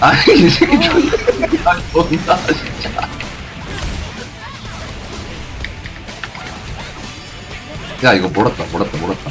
아니 이 새끼 존나 아 존나 진짜. 야 이거 몰았다 몰았다 몰았다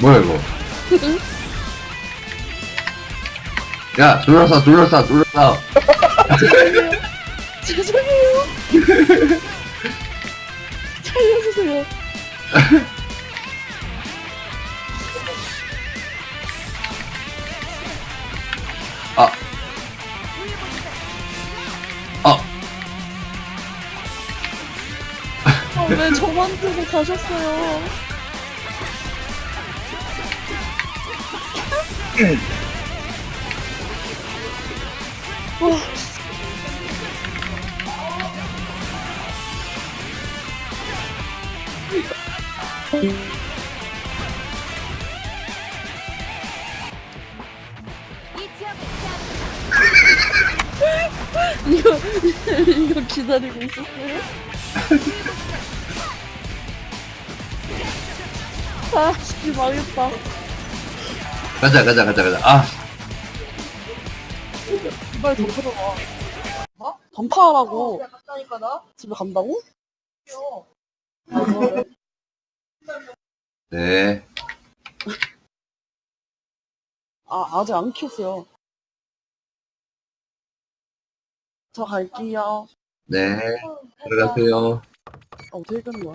뭐야 이거 야 둘러싸 둘러싸 둘러싸 죄송해요. 살려주세요. 아. 아, 아, 왜 저만 두고 가셨어요? 이거 이거 기다리고 있었어요? 아, 씨 망했다. 가자 가자 가자 가자 아 빨리 덤프러가. 뭐? 덤파하라고. 갔다니까 나? 집에 간다고? 네. 아, 아직 안 키웠어요. 저 갈게요. 네. 들어가세요. 어, 어떻게 끄는 거야?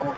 어,